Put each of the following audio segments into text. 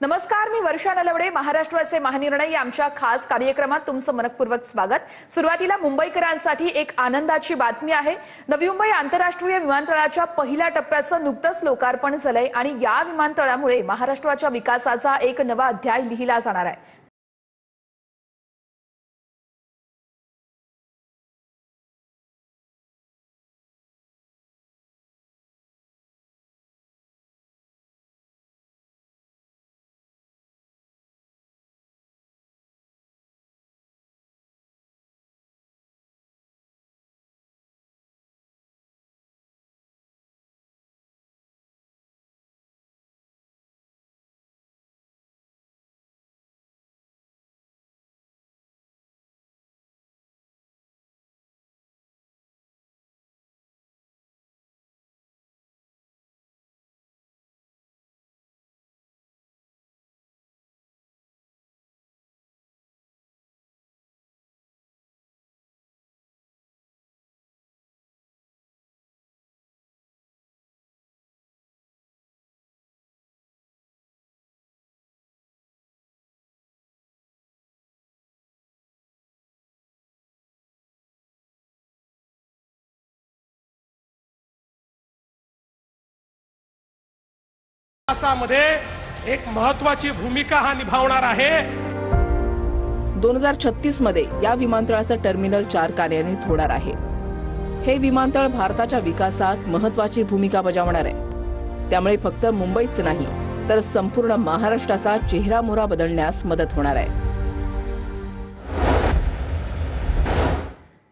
नमस्कार मी वर्षा नलवडे महाराष्ट्राचे महानिर्णय आमच्या खास कार्यक्रमात तुमचं मनपूर्वक स्वागत. सुरुवातीला मुंबईकरांसाठी एक आनंदाची बातमी आहे. नवी मुंबई आंतरराष्ट्रीय विमानतळाच्या पहिल्या टप्प्याचं नुकतंच लोकार्पण झालंय आणि या विमानतळामुळे महाराष्ट्राच्या विकासाचा एक नवा अध्याय लिहिला जाणार आहे. विकासामध्ये एक महत्वाची भूमिका हा निभावणार आहे. दोन हजार छत्तीसमध्ये या विमानतळाचं टर्मिनल चार कार्यान्वित होणार आहे. हे विमानतळ भारताच्या विकासात महत्वाची भूमिका बजावणार आहे. त्यामुळे फक्त मुंबईच नाही तर संपूर्ण महाराष्ट्राचा चेहरामोहरा बदलण्यास मदत होणार आहे.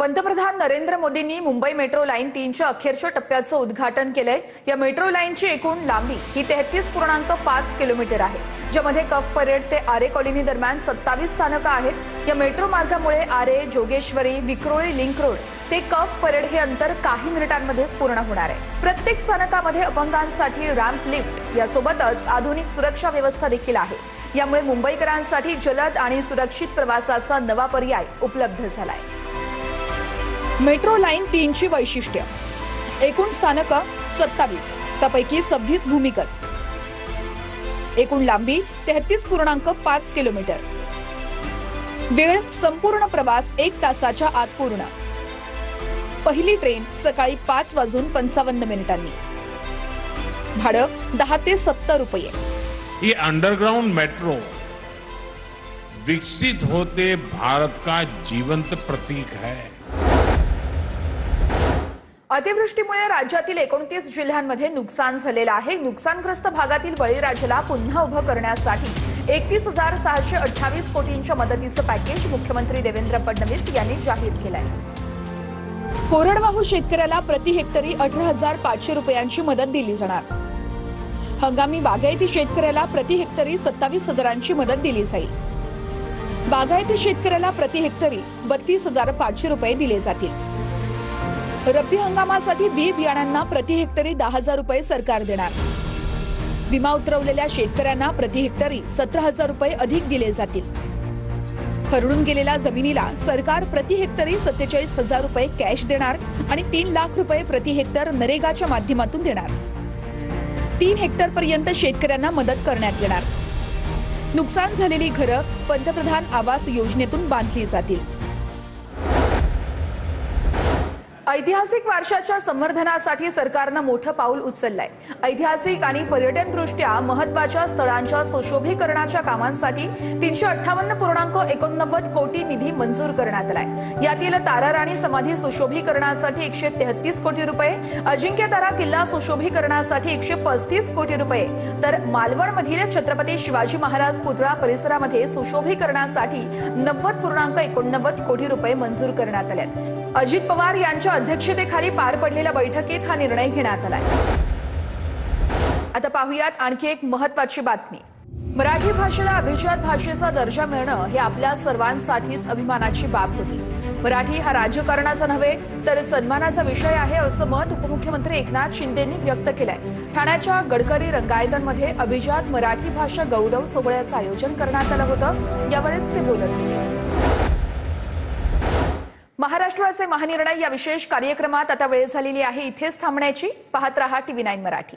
पंतप्रधान नरेंद्र मोदींनी मुंबई मेट्रो लाईन तीनच्या अखेरच्या टप्प्याचं उद्घाटन केलंय. या मेट्रो लाईनची एकूण लांबी ही तेहतीस पूर्णांक पाच किलोमीटर आहे ज्यामध्ये कफ परेड ते आरे कॉलनी दरम्यान सत्तावीस स्थानकं आहेत. या मेट्रो मार्गामुळे आरे जोगेश्वरी विक्रोळी लिंक रोड ते कफ परेड हे अंतर काही मिनिटांमध्येच पूर्ण होणार आहे. प्रत्येक स्थानकामध्ये अपंगांसाठी रॅम्प लिफ्ट यासोबतच आधुनिक सुरक्षा व्यवस्था देखील आहे. यामुळे मुंबईकरांसाठी जलद आणि सुरक्षित प्रवासाचा नवा पर्याय उपलब्ध झालाय. मेट्रो लाईन तीनची वैशिष्ट्य. एकूण स्थानक सत्तावीस त्यापैकी सव्वीस भूमिगत. एकूण लांबी तेहतीस पूर्णांक पाच किलोमीटर. वेळ संपूर्ण प्रवास एक तासाच्या आत पूर्ण. पहिली ट्रेन सकाळी पाच वाजून पंचावन्न मिनिटांनी. भाडं दहा ते सत्तर रुपये. ही अंडरग्राउंड मेट्रो विकसित होते भारत का जीवंत प्रतीक है? अतिवृष्टीमुळे राज्यातील एकोणतीस जिल्ह्यांमध्ये नुकसान झालेलं आहे. नुकसानग्रस्त भागातील बळीराजाला पुन्हा उभं करण्यासाठी एकतीस हजार सहाशे अठ्ठावीस कोटींच्या मदतीचं पॅकेज मुख्यमंत्री देवेंद्र फडणवीस यांनी जाहीर केलंय. कोरडवाहू शेतकऱ्याला प्रति हेक्टरी अठरा हजार पाचशे रुपयांची मदत दिली जाणार. हंगामी बागायती शेतकऱ्याला प्रति हेक्टरी सत्तावीस हजारांची मदत दिली जाईल. बागायती शेतकऱ्याला प्रति हेक्टरी बत्तीस हजार पाचशे रुपये दिले जातील. रब्बी हंगामासाठी बी बियाण्यांना प्रति हेक्टरी दहा हजार रुपये सरकार देणार. विमा उतरवलेल्या शेतकऱ्यांना प्रति हेक्टरी सतरा हजार रुपये अधिक दिले जातील. खरडून गेलेल्या जमिनीला सरकार प्रति हेक्टरी सत्तेचाळीस हजार रुपये कॅश देणार आणि तीन लाख रुपये प्रति हेक्टर नरेगाच्या माध्यमातून देणार. तीन हेक्टर पर्यंत शेतकऱ्यांना मदत करण्यात येणार. नुकसान झालेली घरं पंतप्रधान आवास योजनेतून बांधली जातील. ऐतिहासिक वारशाच्या संवर्धनासाठी सरकारनं मोठं पाऊल उचललंय. ऐतिहासिक आणि पर्यटन दृष्ट्या महत्त्वाच्या स्थळांच्या सुशोभीकरणाच्या कामांसाठी तीनशे अठ्ठावन्न पूर्णांक एकोणनव्वद कोटी निधी मंजूर करण्यात आलाय. यातील ताराराणी समाधी सुशोभीकरणासाठी एकशे तेहतीस कोटी रुपये अजिंक्य तारा किल्ला सुशोभीकरणासाठी एकशे पस्तीस कोटी रुपये तर मालवणमधील छत्रपती शिवाजी महाराज पुतळा परिसरामध्ये सुशोभीकरणासाठी नव्वद पूर्णांक एकोणनव्वद कोटी रुपये मंजूर करण्यात आले अजित पवार यांच्या अध्यक्षतेखाली पार पडलेल्या बैठकीत हा निर्णय घेण्यात आलाय. आता पाहुयात आणखी एक महत्वाची बातमी. मराठी भाषेला अभिजात भाषेचा दर्जा मिळणं हे आपल्या सर्वांसाठीच अभिमानाची बाब होती. मराठी हा राजकारणाचा नव्हे तर सन्मानाचा विषय आहे असं मत उपमुख्यमंत्री एकनाथ शिंदेंनी व्यक्त केलंय. ठाण्याच्या गडकरी रंगायतनमध्ये अभिजात मराठी भाषा गौरव सोहळ्याचं आयोजन करण्यात आलं होतं यावेळेस ते बोलत होते. महाराष्ट्राचे महानिर्णय या विशेष कार्यक्रमात आता वेळ झालेली आहे. इथेच थांबण्याची. पाहत रहा टीव्ही नाईन मराठी.